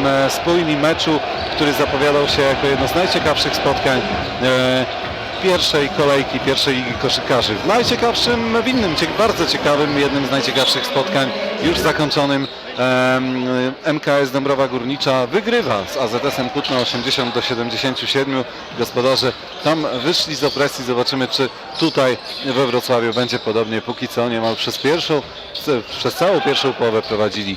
tym e, spójni meczu, który zapowiadał się jako jedno z najciekawszych spotkań e, pierwszej kolejki, pierwszej ligi koszykarzy. W najciekawszym, w innym, bardzo ciekawym, jednym z najciekawszych spotkań już zakończonym MKS Dąbrowa Górnicza wygrywa z AZS-em Kutno 80 do 77. Gospodarze tam wyszli z opresji. Zobaczymy, czy tutaj we Wrocławiu będzie podobnie. Póki co niemal przez pierwszą, przez całą pierwszą połowę prowadzili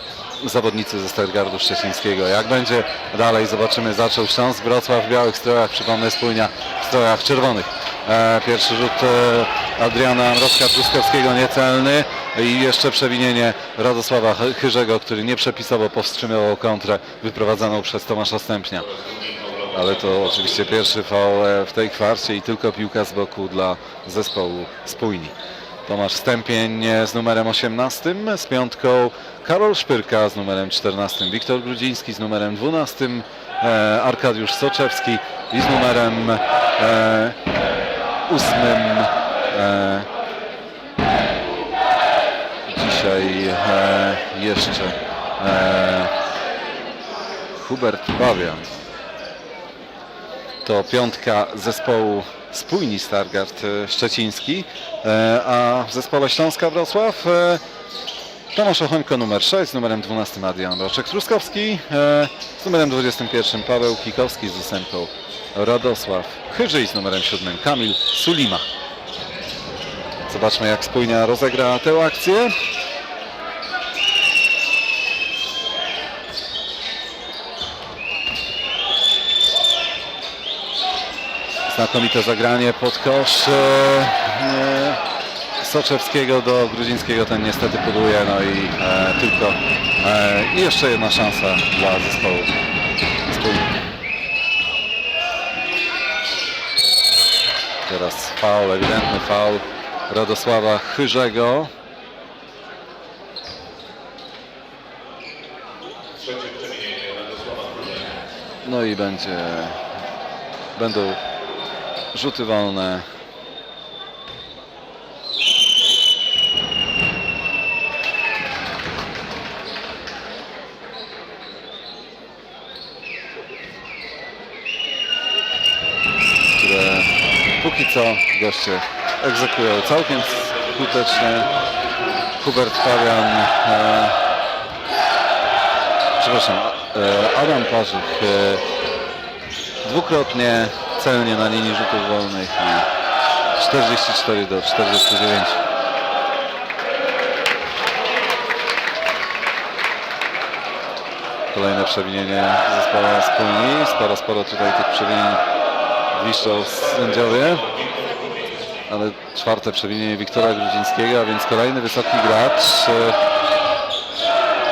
zawodnicy ze Stargardu Szczecińskiego. Jak będzie dalej, zobaczymy. Zaczął Śląsk Wrocław w białych strojach, przypomnę spójnia w strojach czerwonych. E, pierwszy rzut e, Adriana Mrozka-Truskowskiego niecelny i jeszcze przewinienie Radosława Chy- Chyrzego, który nie przepisowo powstrzymywał kontrę wyprowadzaną przez Tomasza Stępnia. Ale to oczywiście pierwszy faul e, w tej kwarcie i tylko piłka z boku dla zespołu spójni. Tomasz Stępień z numerem 18, z piątką Karol Szpyrka z numerem 14, Wiktor Grudziński z numerem 12, e, Arkadiusz Soczewski i z numerem e, 8 e, dzisiaj e, jeszcze e, Hubert Bawian. To piątka zespołu Spójni Stargard e, Szczeciński, e, a w zespole Śląska Wrocław e, Tomasz Ochońko numer 6, z numerem 12 Adrian Roczek-Truskowski, z numerem 21 Paweł Kikowski z ósemką Radosław Chyżyj z numerem 7 Kamil Sulima. Zobaczmy jak Spójnia rozegra tę akcję. Znakomite zagranie pod kosz e, Soczewskiego do Grudzińskiego. Ten niestety puduje. No i e, tylko e, i jeszcze jedna szansa dla zespołu. Spójni. Teraz faul, ewidentny faul Radosława Chyrzego. No i będzie będą rzuty wolne. które póki co goście egzekują całkiem skutecznie. Hubert Fabian, e, przepraszam, e, Adam Parzyk e, dwukrotnie celnie na linii rzutów wolnych i 44 do 49. Kolejne przewinienie zespołu spójni. Sporo, sporo tutaj tych przewinień wiszczą sędziowie. Ale czwarte przewinienie Wiktora Grudzińskiego, a więc kolejny wysoki gracz. e,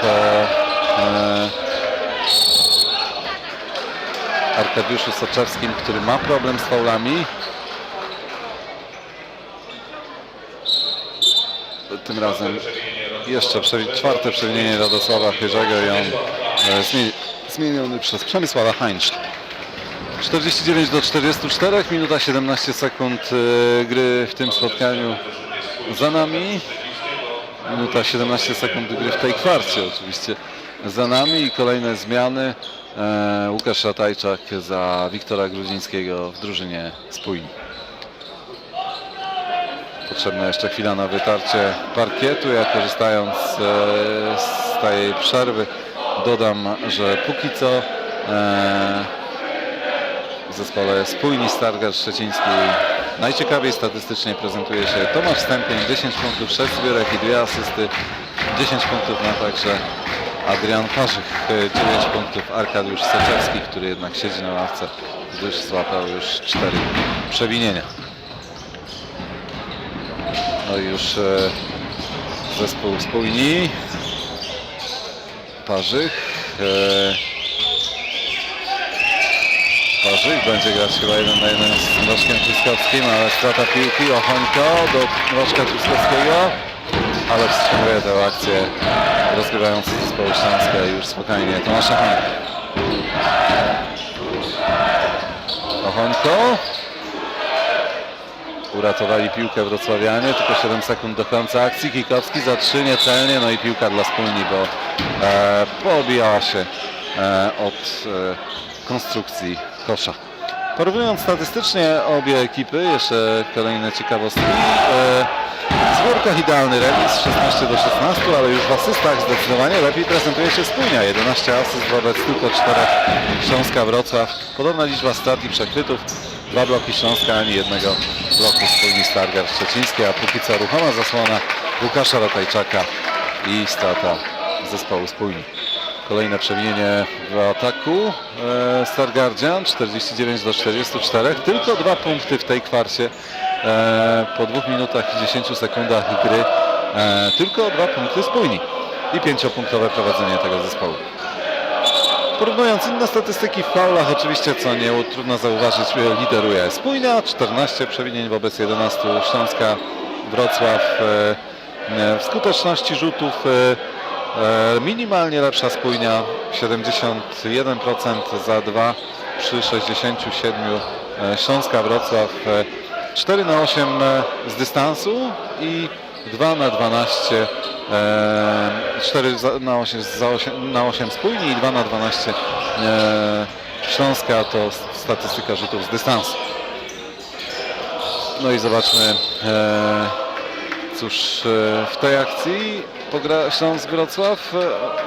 To e, Arkadiuszu Soczewskim, który ma problem z faulami. Tym razem jeszcze czwarte przewinienie Radosława Chyrzego i on e, zmieni- zmieniony przez Przemysława Hańcz. 49 do 44, minuta 17 sekund e, gry w tym spotkaniu za nami. Minuta 17 sekund gry w tej kwarcie oczywiście za nami i kolejne zmiany. E, Łukasz Ratajczak za Wiktora Grudzińskiego w drużynie Spójni. Potrzebna jeszcze chwila na wytarcie parkietu. Ja korzystając e, z tej przerwy dodam, że póki co e, w zespole Spójni Stargard Szczeciński najciekawiej statystycznie prezentuje się Tomasz Stępień, 10 punktów, 6 zbiórek i 2 asysty, 10 punktów ma także Adrian Parzych, e, 9 punktów, Arkadiusz Soczewski, który jednak siedzi na ławce, gdyż złapał już 4 przewinienia. No i już e, zespół Spójni, Parzych, e, Parzyk będzie grać chyba jeden na jeden z Rożkiem Truskowskim, ale strata piłki, Ochońko do Rożka Truskowskiego, ale wstrzymuje tę akcję rozgrywający zespołu Śląska już spokojnie. Tomasz Ochońko. Ochońko. Uratowali piłkę wrocławianie, tylko 7 sekund do końca akcji. Kikowski za 3 niecelnie, no i piłka dla spójni, bo e, poobijała się e, od e, konstrukcji kosza. Porównując statystycznie obie ekipy, jeszcze kolejne ciekawostki. E, w zbiórkach idealny remis 16 do 16, ale już w asystach zdecydowanie lepiej prezentuje się spójnia. 11 asyst wobec tylko 4 Śląska Wrocław. Podobna liczba strat i przechwytów. Dwa bloki Śląska, ani jednego bloku spójni Stargard Szczeciński, a póki co ruchoma zasłona Łukasza Ratajczaka i strata zespołu spójni. Kolejne przewinienie w ataku e, Stargardzian 49 do 44. Tylko dwa punkty w tej kwarcie po dwóch minutach i 10 sekundach gry. E, tylko dwa punkty spójni i pięciopunktowe prowadzenie tego zespołu. Porównując inne statystyki w faulach, oczywiście co nie trudno zauważyć, e, lideruje Spójnia, 14 przewinień wobec 11 Śląska, Wrocław. e, e, W skuteczności rzutów e, e, minimalnie lepsza Spójnia, 71% za 2 przy 67 e, Śląska, Wrocław. E, 4 na 8 e, z dystansu i 2 na 12 e, 4 za- na 8, za 8, na 8 spójni i 2 na 12 e, Śląska to statystyka rzutów z dystansu. No i zobaczmy e, cóż e, w tej akcji pogra Śląsk Wrocław e,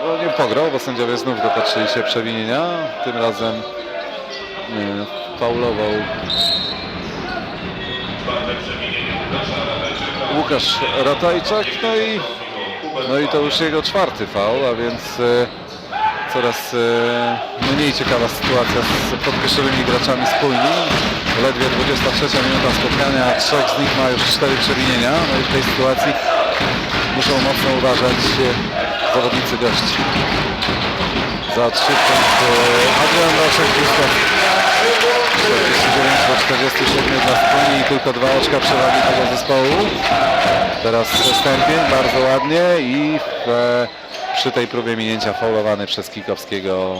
no nie pograł, bo sędziowie znów dopatrzyli się przewinienia. Tym razem e, faulował Łukasz Ratajczak, no i, no i to już jego czwarty faul, a więc e, coraz e, mniej ciekawa sytuacja z podkreślonymi graczami spójni. Ledwie 23 minuta spotkania, a trzech z nich ma już cztery przewinienia, no i w tej sytuacji muszą mocno uważać e, zawodnicy gości. Za trzy punkty Adrian Daszek blisko 49 do 47 dla Spójni i tylko dwa oczka przewagi tego zespołu. Teraz Stępień bardzo ładnie i w, e, przy tej próbie minięcia faulowany przez Kikowskiego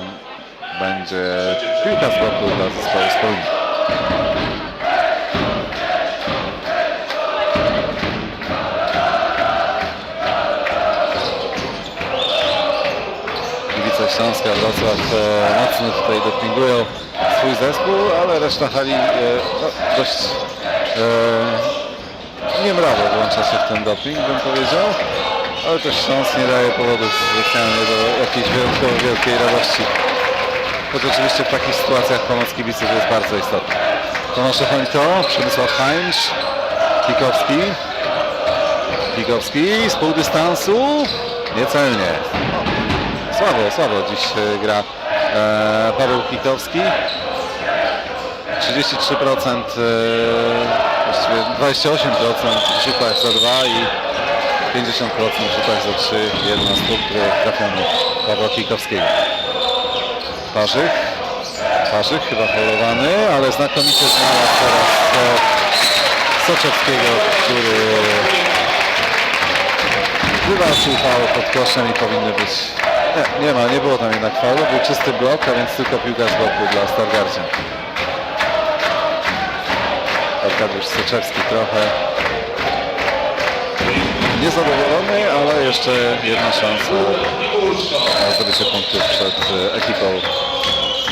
będzie piłka z boku dla zespołu Spójni. Śląska, Wrocław e, mocno tutaj dopingują swój zespół, ale reszta hali e, no, dość e, niemrawo włącza się w ten doping, bym powiedział. Ale też Śląsk nie daje powodów specjalnie do jakiejś wyjątkowo wielkiej radości. Choć oczywiście w takich sytuacjach pomoc kibiców jest bardzo istotna. Tomasz Chońko, Przemysław Hańcz, Kikowski. Kikowski z pół dystansu, niecelnie. Słabo, słabo dziś e, gra e, Paweł Kikowski. 33%, e, właściwie 28% w rzutach za 2 i 50% w rzutach za 3. Jeden z punktów trafiony Pawła Kikowskiego. Parzych. Parzych chyba faulowany, ale znakomicie znalazł teraz Soczewskiego, który wywalczył faul pod koszem i powinny być... Nie, nie ma, nie było tam jednak faulu, był czysty blok, a więc tylko piłka z boku dla Stargardzia. Arkadiusz Soczewski trochę niezadowolony, ale jeszcze jedna szansa na zdobycie punktów przed e, ekipą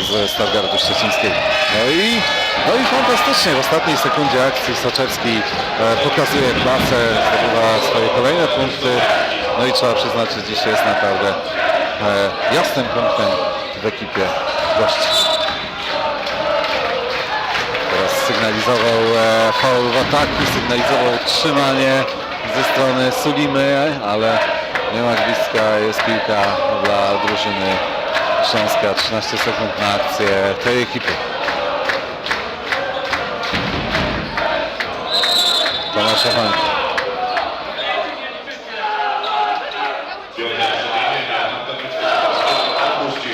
z Stargardu Szczecińskiego. No i, no i fantastycznie w ostatniej sekundzie akcji Soczewski e, pokazuje klasę, zdobywa swoje kolejne punkty. No i trzeba przyznać, że dziś jest naprawdę jasnym punktem w ekipie gości. Teraz sygnalizował e, faul w ataku, sygnalizował trzymanie ze strony Sulimy, ale nie ma bliska, jest piłka dla drużyny Śląska. 13 sekund na akcję tej ekipy. Tomasz Ewańko.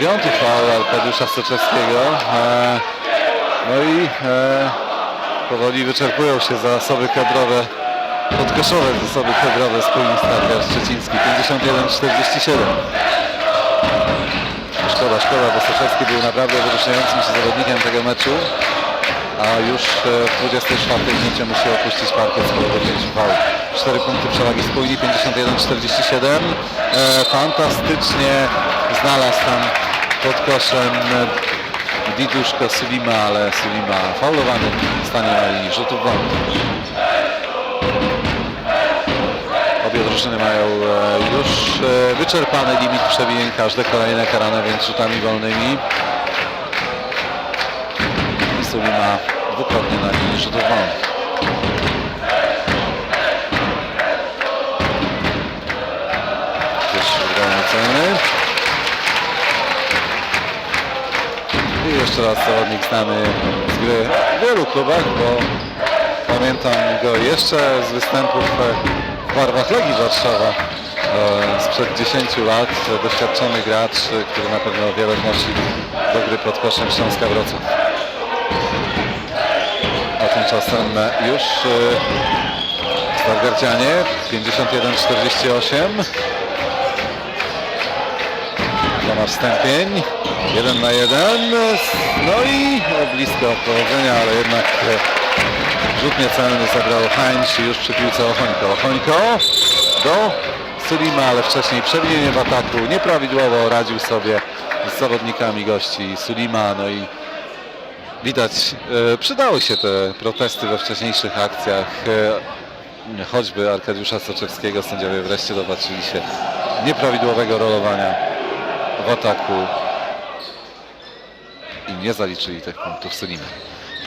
Piąty faul Arkadiusza Soczewskiego. E, no i e, powoli wyczerpują się zasoby kadrowe, podkoszowe zasoby kadrowe spójni Stargard Szczeciński. 51-47. Szkoda, szkoda, bo Soczewski był naprawdę wyróżniającym się zawodnikiem tego meczu. A już e, w 24 minucie musi opuścić parkiet z powodu 5 faul. 4 punkty przewagi spójni, 51-47. E, fantastycznie znalazł tam pod koszem Diduszko Sulima, ale Sulima faulowany stanie na linii rzutów wolnych. Obie drużyny mają e, już e, wyczerpany limit przebijen, każde kolejne karane więc rzutami wolnymi. I dwukrotnie na linii rzutów wolnych. Pierwszy wygrany celny. I jeszcze raz zawodnik znany z gry w wielu klubach, bo pamiętam go jeszcze z występów e, w barwach Legii Warszawa e, sprzed 10 lat. Doświadczony gracz, e, który na pewno wiele wnosi do gry pod koszem Śląska Wrocław. A tymczasem e, już e, Stargardzianie 51-48 Tomasz Stępień, jeden na jeden, no i blisko powodzenia, ale jednak e, rzut niecelny zabrał Heinz i już przy piłce Ochońko. Ochońko do Sulima, ale wcześniej przewinienie w ataku, nieprawidłowo radził sobie z zawodnikami gości Sulima, no i widać, e, przydały się te protesty we wcześniejszych akcjach, e, choćby Arkadiusza Soczewskiego, sędziowie wreszcie dopatrzyli się nieprawidłowego rolowania w ataku i nie zaliczyli tych punktów Sulima.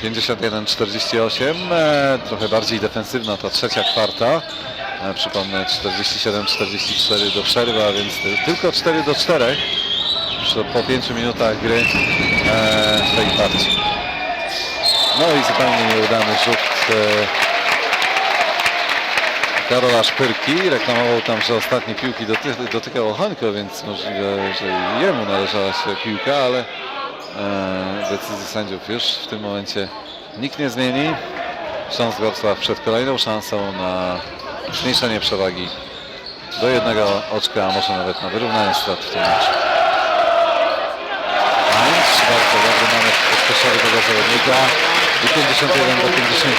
51-48, e, trochę bardziej defensywna ta trzecia kwarta. E, przypomnę 47-44 do przerwy, a więc ty- tylko 4 do 4 przy- po 5 minutach gry e, w tej partii. No i zupełnie nieudany rzut Karola Szpyrki. Reklamował tam, że ostatnie piłki doty dotykał Ochońko, więc możliwe, że jemu należała się piłka, ale decyzji sędziów już w tym momencie nikt nie zmieni. Śląsk Wrocław przed kolejną szansą na zmniejszenie przewagi do jednego oczka, a może nawet na wyrównanie strat w tym meczu. Bardzo dobry mamy podkreślony tego zawodnika i 51 do 50.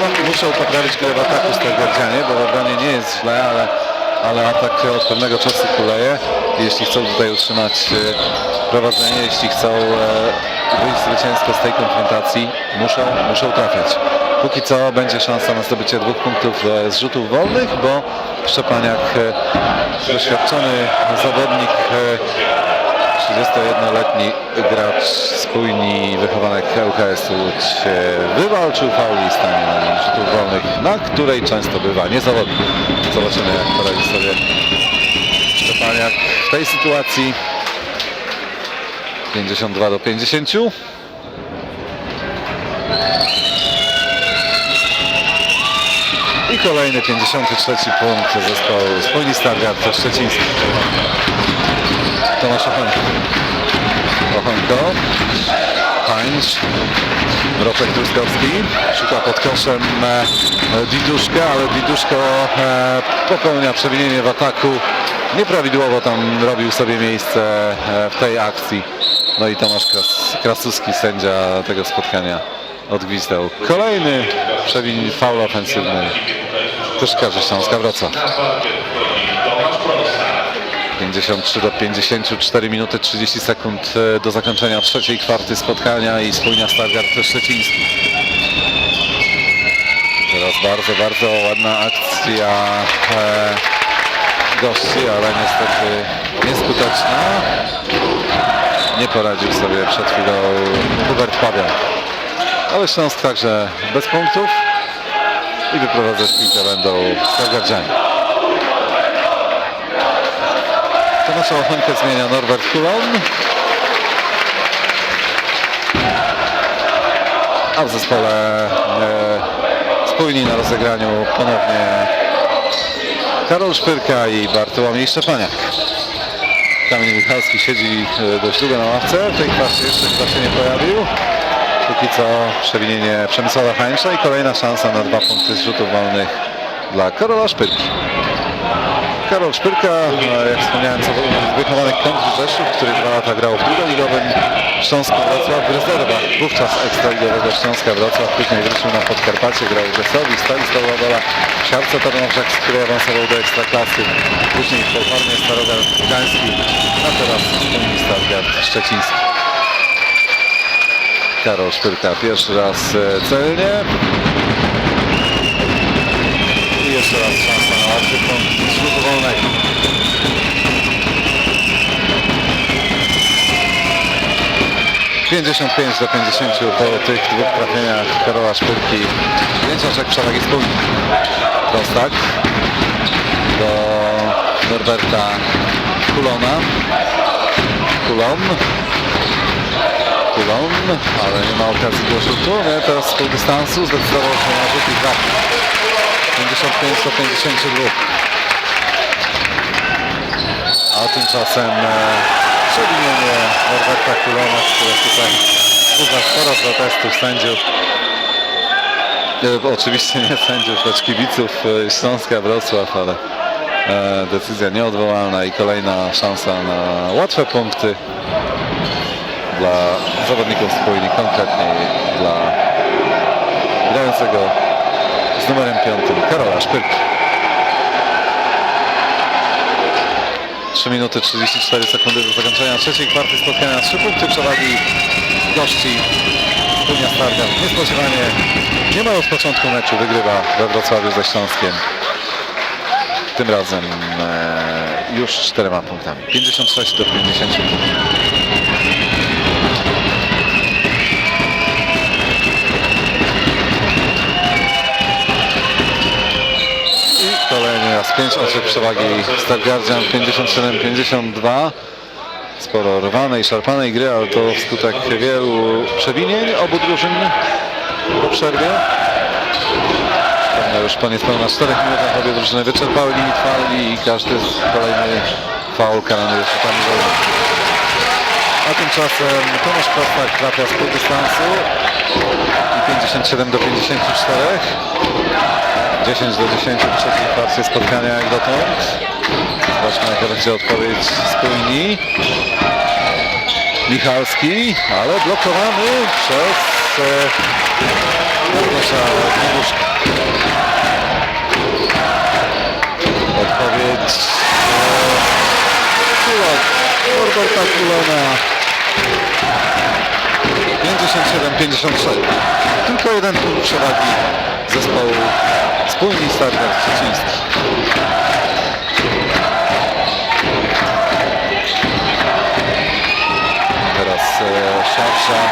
No, Muszą poprawić grę w ataku Stargardzianie, bo w obronie nie jest źle, ale, ale atak od pewnego czasu kuleje. Jeśli chcą tutaj utrzymać e, prowadzenie, jeśli chcą e, wyjść zwycięsko z tej konfrontacji, muszą, muszą trafiać. Póki co będzie szansa na zdobycie dwóch punktów e, z rzutów wolnych, bo Szczepaniak, doświadczony zawodnik 31-letni gracz spójni wychowanek ŁKS Łódź wywalczył faul i stanie na rzutów wolnych, na której często bywa niezawodny. Zobaczymy jak poradzi sobie Szczepaniak w tej sytuacji. 52 do 50. I kolejny 53 punkt zespołu Spójni Stargard Szczeciński. Tomasz Ochońko. Ochońko. Heinz. Mroczek Truskowski. Szuka pod koszem e, Diduszka, ale Diduszko e, popełnia przewinienie w ataku. Nieprawidłowo tam robił sobie miejsce e, w tej akcji. No i Tomasz Kras, Krasuski, sędzia tego spotkania, odgwizdał. Kolejny przewin faul ofensywny. Koszykarzy Śląska Wrocław. 53 do 54 minuty 30 sekund e, do zakończenia trzeciej kwarty spotkania i spójnia Stargard Szczeciński. Teraz bardzo, bardzo ładna akcja e, gości, ale niestety nieskuteczna. Nie poradził sobie przed chwilą Hubert Pabian. Ale Śląsk także bez punktów i wyprowadzać piłkę będą Stargardzianie. Tomasza Ochońkę zmienia Norbert Kulon. A w zespole e, spójni na rozegraniu ponownie Karol Szpyrka i Bartłomiej Szczepaniak. Kamil Michalski siedzi e, dość długo na ławce. W tej kwarcie jeszcze chyba się nie pojawił. Póki co przewinienie Przemysława Hańcza i kolejna szansa na dwa punkty z rzutów wolnych dla Karola Szpyrki. Karol Szpyrka, jak wspomniałem, wychowanek Kąt Rzeszów, który dwa lata grał w drugoligowym Śląsku Wrocław w rezerwach, wówczas ekstraligowego Śląska Wrocław, później wrócił na Podkarpacie, grał w Gresowi, Stali Stalowola, Siarce Tarnowrzak, z której awansował do Ekstraklasy, później w Polfarmie Starogard Gdański, a teraz Unii Stargard Szczeciński. Karol Szpyrka pierwszy raz e, celnie. Jeszcze raz szansa na punkt z wolnego. ...55 do 50 po tych dwóch trafieniach Karola Szpyrki. Pięć oczek przewagi spójni. Prostak do Norberta Kulona. Kulon. Kulon, ale nie ma okazji do rzutu. Nie, teraz z dystansu zdecydował się na rzut i trafił. 55 do 52. A tymczasem e, przewinienie Norberta Kulona, które tutaj wzbudza sporo protestów sędziów. E, oczywiście nie sędziów, lecz kibiców e, Śląska Wrocław, ale decyzja nieodwołalna i kolejna szansa na łatwe punkty dla zawodników spójni, konkretnie dla grającego z numerem 5 Karola Szpyrki. 3 minuty 34 sekundy do zakończenia trzeciej kwarty spotkania. 3 punkty przewagi gości Spójnia Stargard. Niespodziewanie niemal od początku meczu wygrywa we Wrocławiu ze Śląskiem. Tym razem e, już czterema punktami. 56 do 50. raz 5 oczek przewagi Stargardzian 57-52. Sporo rwanej, szarpanej gry, ale to wskutek wielu przewinień obu drużyn po przerwie. Przypomnę, już po niespełna 4 minutach obie drużyny wyczerpały limit fali i każdy kolejny faul karany jest wolnymi. A tymczasem Tomasz Prostak trafia z pół dystansu i 57 do 54. 10 do 10 w trzeciej kwarcie spotkania jak dotąd. Zobaczmy jaka będzie odpowiedź spójni. Michalski, ale blokowany przez e, Mariusza Gniewuszka. Odpowiedź e, Kulon, Kulona. 57-56. Tylko jeden punkt przewagi zespołu Spójni Stargard Szczeciński. Teraz e, szarża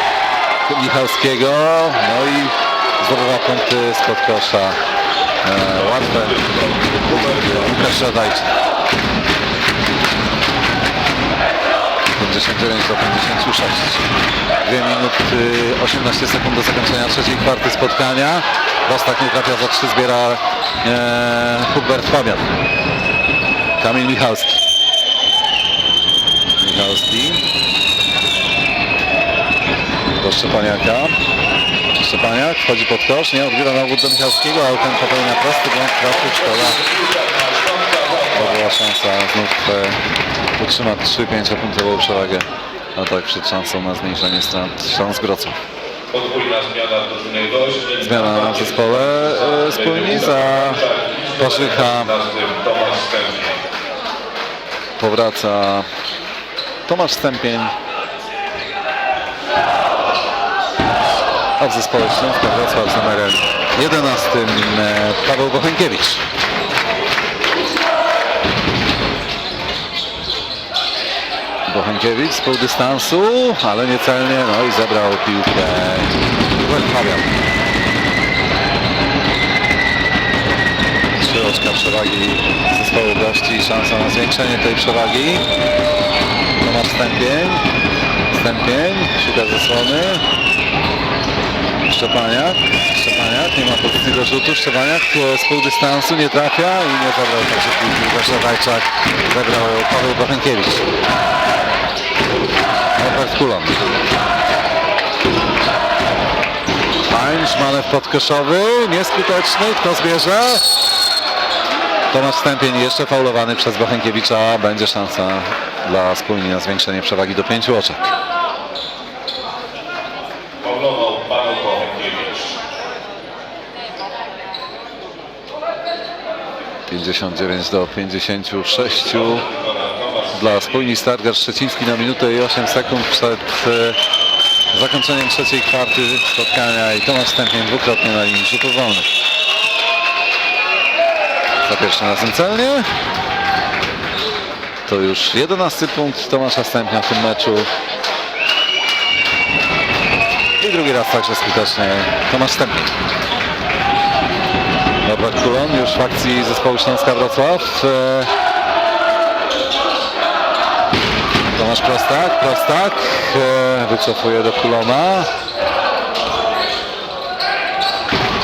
Michalskiego, no i zdobywa punkty spod kosza. E, łatwe. Łukasz Radajczyk. 59 do 56. 2 minuty 18 sekund do zakończenia trzeciej kwarty spotkania. Rostak nie trafia za 3, zbiera e, Hubert Fabian. Kamil Michalski. Michalski. Do Szczepaniaka. Szczepaniak wchodzi pod kosz, nie odbiera na do Michalskiego, ale ten popełnia prosty błąd, trafił, szkoda. Była szansa znów e, utrzymać 3-5 punktową przewagę. A tak przed szansą na zmniejszenie strat Śląsk Wrocław. Zmiana w zespole e, spójni za Parzycha 15 Tomasz Stępień. powraca Tomasz Stępień. A w zespole Śląska Wrocław z numerem 11 e, Paweł Bochenkiewicz. Bochenkiewicz z pół dystansu, ale niecelnie, no i zebrał piłkę oczka przewagi zespołu gości, szansa na zwiększenie tej przewagi. Tomasz Stępień, Stępień, szuka zasłony. Szczepaniak, Szczepaniak, nie ma pozycji do rzutu, Szczepaniak z pół dystansu nie trafia i nie zabrał także piłki Łukasz Radajczak, zabrał ją Paweł Bochenkiewicz. Norbert Kulon. Heinz, manewr podkoszowy, nieskuteczny, kto zbierze? Tomasz Stępień jeszcze faulowany przez Bochenkiewicza. Będzie szansa dla spójni na zwiększenie przewagi do pięciu oczek. Paulował Paweł Bochenkiewicz. 59 do 56 Wykona Tomasz dla spójni Stargard Szczeciński na minutę i 8 sekund przed e, zakończeniem trzeciej kwarty spotkania i Tomasz Stępień dwukrotnie na linii rzutów wolnych. Za pierwszym razem celnie. To już 11 punkt Tomasza Stępnia w tym meczu. I drugi raz także skutecznie Tomasz Stępień. Norbert Kulon już w akcji zespołu Śląska Wrocław. E, Tomasz Prostak, Prostak e, wycofuje do Kulona.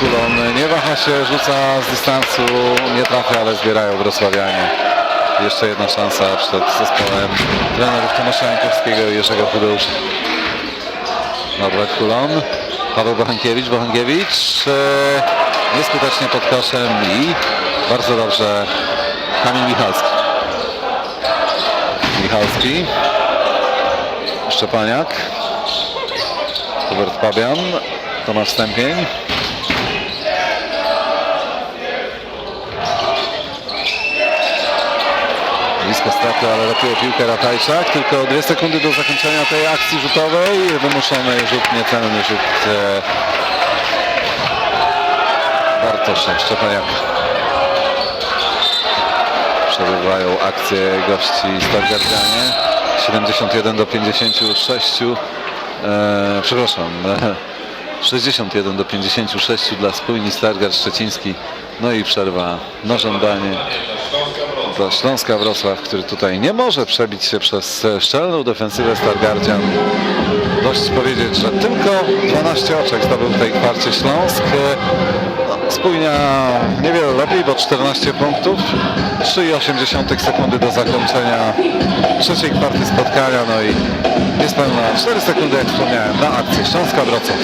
Kulon nie waha się, rzuca z dystansu, nie trafia, ale zbierają wrocławianie. Jeszcze jedna szansa przed zespołem trenerów Tomasza Jankowskiego i Jerzego Chudeusza. Norbert Kulon, Paweł Bochankiewicz, Bochankiewicz e, nieskutecznie pod koszem i bardzo dobrze Kamil Michalski. Michalski, Szczepaniak, Robert Pabian, Tomasz Stępień. Blisko straty, ale ratuje piłkę Ratajczak. Tylko dwie sekundy do zakończenia tej akcji rzutowej. Wymuszony rzut, niecelny rzut e, Bartosza Szczepaniaka. Przebywają akcje gości Stargardianie. 71 do 56. E, przepraszam. E, 61 do 56 dla spójni Stargard Szczeciński. No i przerwa na żądanie dla Śląska Wrocław, który tutaj nie może przebić się przez e, szczelną defensywę Stargardzian. Dość powiedzieć, że tylko 12 oczek zdobył w tej kwarcie Śląsk. E, No, spójnia niewiele lepiej, bo 14 punktów. 3,8 sekundy do zakończenia trzeciej kwarty spotkania. No i niespełna 4 sekundy, jak wspomniałem, na akcję Śląska Wrocław.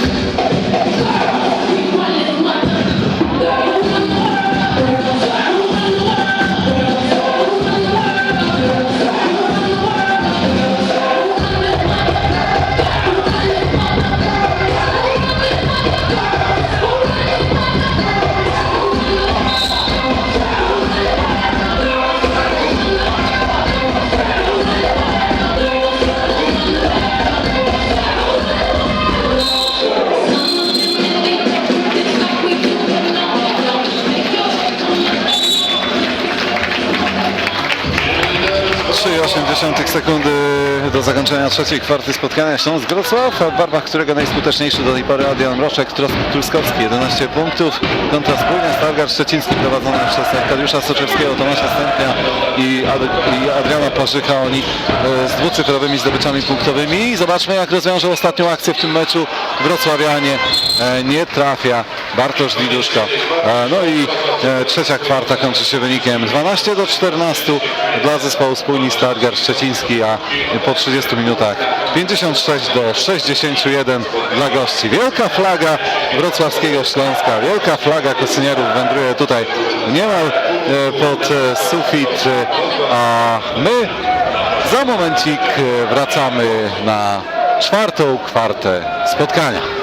Trzeciej kwarty spotkania Śląsk Wrocław, w barwach którego najskuteczniejszy do tej pory Adrian Mroczek, Truskowski 11 punktów, kontra spójnia Stargard Szczeciński prowadzona przez Arkadiusza Soczewskiego, Tomasza Stępnia i, Ad- i Adriana Parzycha, oni e, z dwucyfrowymi zdobyczami punktowymi. Zobaczmy jak rozwiążą ostatnią akcję w tym meczu Wrocławianie. E, Nie trafia Bartosz Widuszko. E, No i trzecia kwarta kończy się wynikiem 12 do 14 dla zespołu spójni Stargard Szczeciński, a po 30 minutach 56 do 61 dla gości. Wielka flaga wrocławskiego Śląska, wielka flaga kosynierów wędruje tutaj niemal e, pod e, sufit, e, a my za momencik wracamy na czwartą kwartę spotkania.